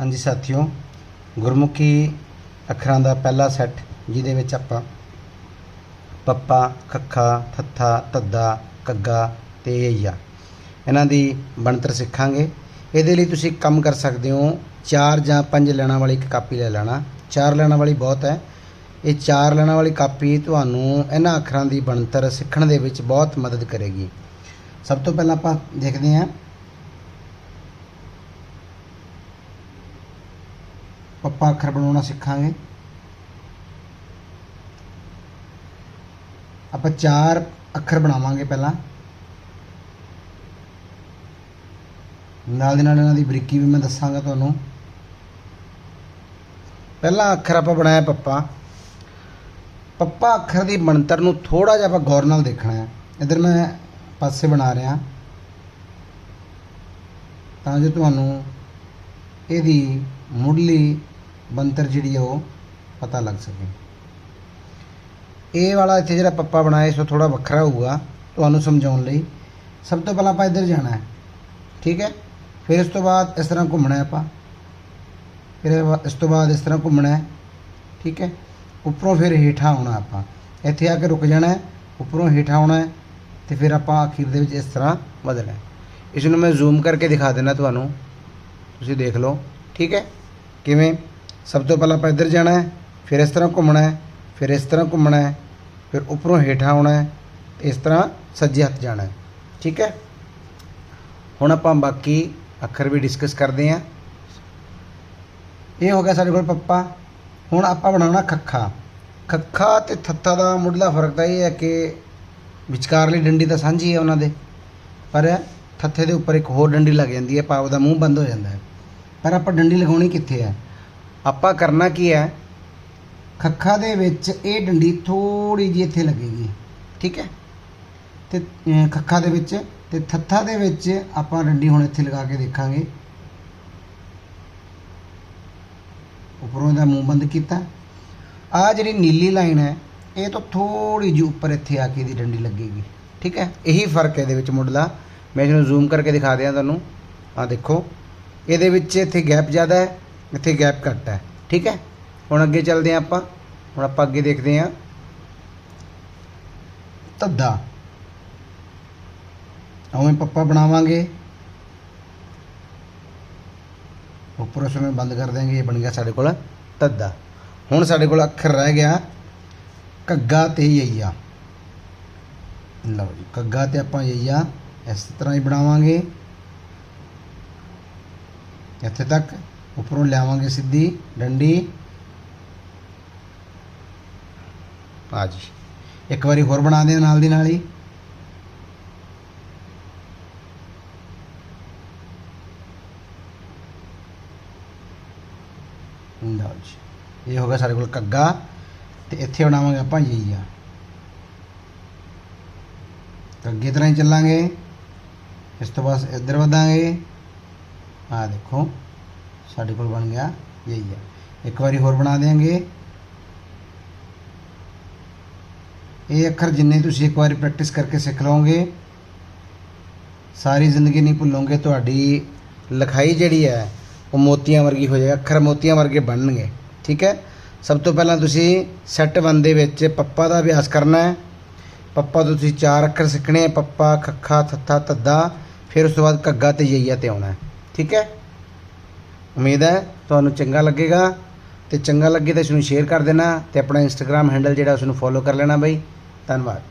ਹਾਂਜੀ ਸਾਥੀਓ, ਗੁਰਮੁਖੀ ਅੱਖਰਾਂ ਦਾ ਪਹਿਲਾ ਸੈੱਟ, ਜਿਹਦੇ ਵਿੱਚ ਆਪਾਂ ਪੱਪਾ, ਖੱਖਾ, ਥੱਥਾ ਤੱਦਾ ਕੱਗਾ ਤੇ ਯਾ ਇਹਨਾਂ ਦੀ ਬਣਤਰ ਸਿੱਖਾਂਗੇ। ਇਹਦੇ ਲਈ ਤੁਸੀਂ ਕੰਮ ਕਰ ਸਕਦੇ ਹੋ, ਚਾਰ ਜਾਂ ਪੰਜ ਲੈਣਾ ਵਾਲੀ ਇੱਕ ਕਾਪੀ ਲੈ ਲੈਣਾ। ਚਾਰ ਲੈਣਾ ਵਾਲੀ ਬਹੁਤ ਹੈ। ਇਹ ਚਾਰ ਲੈਣਾ ਵਾਲੀ ਕਾਪੀ ਤੁਹਾਨੂੰ ਇਹਨਾਂ ਅੱਖਰਾਂ ਦੀ ਬਣਤਰ ਸਿੱਖਣ ਦੇ ਵਿੱਚ ਬਹੁਤ ਮਦਦ ਕਰੇਗੀ। ਸਭ ਤੋਂ ਪਹਿਲਾਂ ਆਪਾਂ ਦੇਖਦੇ ਹਾਂ ਪੱਪਾ ਅੱਖਰ ਬਣਾਉਣਾ ਸਿੱਖਾਂਗੇ। ਆਪਾਂ ਚਾਰ ਅੱਖਰ ਬਣਾਵਾਂਗੇ ਪਹਿਲਾਂ। ਨਾਲ ਦੀ ਨਾਲ ਇਹਨਾਂ ਦੀ ਬਰੀਕੀ ਵੀ ਮੈਂ ਦੱਸਾਂਗਾ ਤੁਹਾਨੂੰ। ਪਹਿਲਾ ਅੱਖਰ ਆਪਾਂ ਬਣਾਇਆ ਪੱਪਾ। ਪੱਪਾ ਅੱਖਰ ਦੀ ਬਣਤਰ ਨੂੰ ਥੋੜਾ ਜਿਹਾ ਆਪਾਂ ਗੌਰ ਨਾਲ ਦੇਖਣਾ ਹੈ। ਇਧਰ ਮੈਂ ਪਾਸੇ ਬਣਾ ਰਿਹਾ। ਤਾਂ ਜੋ ਤੁਹਾਨੂੰ ਇਹਦੀ ਮੁੱਢਲੀ ਬਣਤਰ ਜਿਹੜੀ ਹੈ ਉਹ ਪਤਾ ਲੱਗ ਸਕੇ ਇਹ ਵਾਲਾ ਇੱਥੇ ਜਿਹੜਾ ਪੱਪਾ ਬਣਾਇਆ ਇਸ ਤੋਂ ਥੋੜਾ ਵੱਖਰਾ ਹੋਊਗਾ ਤੁਹਾਨੂੰ ਸਮਝਾਉਣ ਲਈ ਸਭ ਤੋਂ ਪਹਿਲਾਂ ਆਪਾਂ ਇੱਧਰ ਜਾਣਾ ਹੈ ਠੀਕ ਹੈ ਫਿਰ ਇਸ ਤੋਂ ਬਾਅਦ ਇਸ ਤਰ੍ਹਾਂ ਘੁੰਮਣਾ ਹੈ ਆਪਾਂ ਫਿਰ ਇਹ ਵਾ- ਇਸ ਤੋਂ ਬਾਅਦ ਇਸ ਤਰ੍ਹਾਂ ਘੁੰਮਣਾ ਹੈ ਠੀਕ ਹੈ ਉੱਪਰੋਂ ਫਿਰ ਹੇਠਾਂ ਆਉਣਾ ਆਪਾਂ ਇੱਥੇ ਆ ਕੇ ਰੁਕ ਜਾਣਾ ਹੈ ਉੱਪਰੋਂ ਹੇਠਾਂ ਆਉਣਾ ਹੈ ਤੇ ਫਿਰ ਆਪਾਂ ਅਖੀਰ ਦੇ ਵਿੱਚ ਇਸ ਤਰ੍ਹਾਂ ਵਧਣਾ ਹੈ ਇਸ ਨੂੰ ਮੈਂ ਜ਼ੂਮ ਕਰਕੇ ਦਿਖਾ ਦੇਣਾ ਤੁਹਾਨੂੰ ਤੁਸੀਂ ਦੇਖ ਲਓ ਠੀਕ ਹੈ ਕਿਵੇਂ? ਸਭ ਤੋਂ ਪਹਿਲਾਂ ਆਪਾਂ ਇੱਧਰ ਜਾਣਾ ਹੈ, ਫਿਰ ਇਸ ਤਰ੍ਹਾਂ ਘੁੰਮਣਾ ਹੈ, ਫਿਰ ਇਸ ਤਰ੍ਹਾਂ ਘੁੰਮਣਾ ਹੈ, ਫਿਰ ਉੱਪਰੋਂ ਹੇਠਾਂ ਆਉਣਾ ਹੈ, ਇਸ ਤਰ੍ਹਾਂ ਸੱਜੇ ਹੱਥ ਜਾਣਾ ਹੈ। ਠੀਕ ਹੈ? ਹੁਣ ਆਪਾਂ ਬਾਕੀ ਅੱਖਰ ਵੀ ਡਿਸਕਸ ਕਰਦੇ ਹਾਂ। ਇਹ ਹੋ ਗਿਆ ਸਾਡੇ ਕੋਲ ਪੱਪਾ। ਹੁਣ ਆਪਾਂ ਬਣਾਉਣਾ ਖੱਖਾ। ਖੱਖਾ ਤੇ ਥੱਥਾ ਦਾ ਮੁੱਢਲਾ ਫ਼ਰਕ ਤਾਂ ਇਹ ਹੈ ਕਿ ਵਿਚਕਾਰਲੀ ਡੰਡੀ ਤਾਂ ਸਾਂਝੀ ਹੈ ਉਹਨਾਂ ਦੇ। ਪਰ ਥੱਥੇ ਦੇ ਉੱਪਰ ਇੱਕ ਹੋਰ ਡੰਡੀ ਲੱਗ ਜਾਂਦੀ ਹੈ ਪਾਵ ਦਾ ਮੂੰਹ ਬੰਦ ਹੋ ਜਾਂਦਾ ਹੈ। ਪਰ ਆਪਾਂ ਡੰਡੀ ਲਗਾਉਣੀ ਕਿੱਥੇ ਹੈ? ਆਪਾਂ ਕਰਨਾ ਕੀ ਹੈ? ਖੱਖਾ ਦੇ ਵਿੱਚ ਇਹ ਡੰਡੀ ਥੋੜੀ ਜਿਹੀ ਇੱਥੇ ਲੱਗੇਗੀ ਠੀਕ ਹੈ? ਤੇ ਅਮ, ਖੱਖਾ ਦੇ ਵਿੱਚ ਤੇ ਥੱਥਾ ਦੇ ਵਿੱਚ ਆਪਾਂ ਡੰਡੀ ਹੁਣ ਇੱਥੇ ਲਗਾ ਕੇ ਦੇਖਾਂਗੇ। ਉੱਪਰੋਂ ਇਹਦਾ ਮੂੰਹ ਬੰਦ ਕੀਤਾ। ਆ ਜਿਹੜੀ ਨੀਲੀ ਲਾਈਨ ਹੈ ਇਹ ਤੋਂ ਥੋੜੀ ਜਿਹੀ ਉੱਪਰ ਇੱਥੇ ਆ ਕੇ ਇਹਦੀ ਡੰਡੀ ਲੱਗੇਗੀ ਠੀਕ ਹੈ? ਇਹੀ ਫ਼ਰਕ ਹੈ ਇਹਦੇ ਵਿੱਚ ਮੁੱਢਲਾ। ਮੈਂ ਇਹਨੂੰ ਜ਼ੂਮ ਕਰਕੇ ਦਿਖਾ ਦਿਆਂ ਤੁਹਾਨੂੰ। ਆ ਦੇਖੋ। ਇਹਦੇ ਵਿੱਚ ਇੱਥੇ ਗੈਪ ਜ਼ਿਆਦਾ ਹੈ, ਇੱਥੇ ਗੈਪ ਘੱਟ ਹੈ, ਠੀਕ ਹੈ? ਹੁਣ ਅੱਗੇ ਚੱਲਦੇ ਹਾਂ ਆਪਾਂ, ਹੁਣ ਆਪਾਂ ਅੱਗੇ ਦੇਖਦੇ ਹਾਂ। ਤੱਦਾ। ਉਵੇਂ ਪੱਪਾ ਬਣਾਵਾਂਗੇ। ਉੱਪਰੋਂ ਸਮੇਂ ਬੰਦ ਕਰ ਦੇਂਗੇ ਇਹ ਬਣ ਗਿਆ ਸਾਡੇ ਕੋਲ ਤੱਦਾ। ਹੁਣ ਸਾਡੇ ਕੋਲ ਅੱਖਰ ਰਹਿ ਗਿਆ, ਕੱਗਾ ਤੇ ਯਈਆ। ਲਓ ਜੀ, ਕੱਗਾ ਤੇ ਆਪਾਂ ਯਈਆ, ਇਸ ਤਰ੍ਹਾਂ ਹੀ ਬਣਾਵਾਂਗੇ। ਇੱਥੇ ਤੱਕ ਉੱਪਰੋਂ ਲਿਆਵਾਂਗੇ ਸਿੱਧੀ ਡੰਡੀ। ਆ ਜੀ। ਇੱਕ ਵਾਰੀ ਹੋਰ ਬਣਾ ਦਿਓ ਨਾਲ ਦੀ ਨਾਲ ਹੀ। ਲਓ ਜੀ। ਇਹ ਹੋ ਗਿਆ ਸਾਡੇ ਕੋਲ ਕੱਗਾ ਤੇ ਇੱਥੇ ਬਣਾਵਾਂਗੇ ਆਪਾਂ ਯਈਆ ਕੱਗੇ ਤਰ੍ਹਾਂ ਹੀ ਚੱਲਾਂਗੇ। ਇਸ ਤੋਂ ਬਾਅਦ ਇੱਧਰ ਵਧਾਂਗੇ। ਆ ਦੇਖੋ, ਸਾਡੇ ਕੋਲ ਬਣ ਗਿਆ ਯਈਆ ਇੱਕ ਵਾਰੀ ਹੋਰ ਬਣਾ ਦੇਵਾਂਗੇ ਇਹ ਅੱਖਰ ਜਿੰਨੇ ਤੁਸੀਂ ਇੱਕ ਵਾਰੀ ਪ੍ਰੈਕਟਿਸ ਕਰਕੇ ਸਿੱਖ ਲਓਗੇ, ਸਾਰੀ ਜ਼ਿੰਦਗੀ ਨਹੀਂ ਭੁੱਲੋਗੇ, ਤੁਹਾਡੀ ਲਿਖਾਈ ਜਿਹੜੀ ਹੈ, ਉਹ ਮੋਤੀਆਂ ਵਰਗੀ ਹੋ ਜਾਏਗਾ, ਅੱਖਰ ਮੋਤੀਆਂ ਵਰਗੇ ਬਣਨਗੇ। ਠੀਕ ਹੈ? ਸਭ ਤੋਂ ਪਹਿਲਾਂ ਤੁਸੀਂ ਸੈੱਟ 1 ਦੇ ਵਿੱਚ ਪੱਪਾ ਦਾ ਅਭਿਆਸ ਕਰਨਾ ਹੈ। ਪੱਪਾ ਤੋਂ ਤੁਸੀਂ ਚਾਰ ਅੱਖਰ ਸਿੱਖਣੇ ਪੱਪਾ, ਖੱਖਾ, ਥੱਥਾ ਤੱਦਾ ਫਿਰ ਉਸ ਤੋਂ ਬਾਅਦ ਘੱਗਾ ਤੇ ਯਈਆ ਤੇ ਆਉਣਾ ਹੈ। ਠੀਕ ਹੈ? ਉਮੀਦ ਹੈ ਤੁਹਾਨੂੰ ਚੰਗਾ ਲੱਗੇਗਾ ਤੇ ਚੰਗਾ ਲੱਗੇ ਤਾਂ ਇਸ ਨੂੰ ਸ਼ੇਅਰ ਕਰ ਦੇਣਾ ਤੇ ਆਪਣਾ ਇੰਸਟਾਗ੍ਰam ਹੈਂਡਲ ਜਿਹੜਾ ਉਸ ਨੂੰ ਫੋਲੋ ਕਰ ਲੈਣਾ ਬਈ। ਧੰਨਵਾਦ।